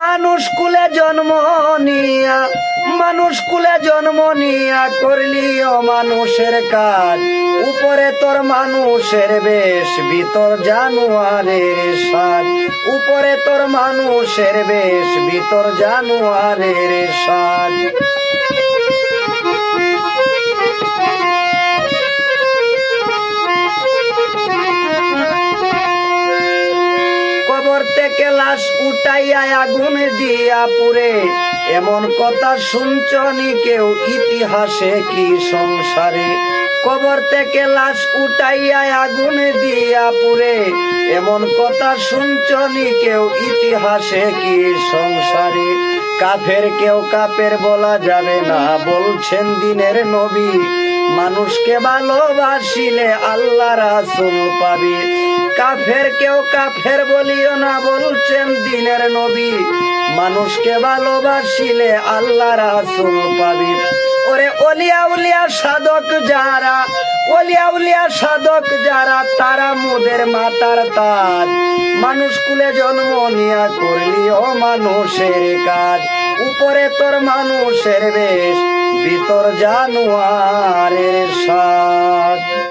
মানুষ কুলে জন্ম নিয়া, মানুষ কুলে জন্ম নিয়া করলি মানুষের কাজ। উপরে তোর মানুষের বেশ, ভিতর জানুয়ারের সাজ। উপরে তোর মানুষের বেশ, ভিতর জানুয়ারের সাজ। থেকে লাশ উঠাইয়া আগুন দিয়া পুরে এমন কথা শুনছনি কেউ? ইতিহাসে কি সংসারে? কবর থেকে লাশ উঠাইয়া আগুন দিয়া পুরে এমন কথা শুনছনি কেউ? ইতিহাসে কি সংসারে? কাফের কেউ কাপের বলা যাবে না। বলছেন দিনের নবী, মানুষকে ভালোবাসিলে আল্লাহ রাসুল পাবি। কাফের কেউ কাফের বলিও না বলছেন দিনের নবী। মানুষকে ভালোবাসিলে আল্লাহ রাসুল পাবি। ওরে অলিয়া উলিয়া সাধক যারা, অলিয়া উলিয়া সাধক যারা, তারা মুদের মাতার তাজ। মানুষ কুলে জন্ম নিয়া করলি ও মানুষের কাজ। উপরে তোর মানুষের বেশ, ভিতর জানুয়ারের সাজ।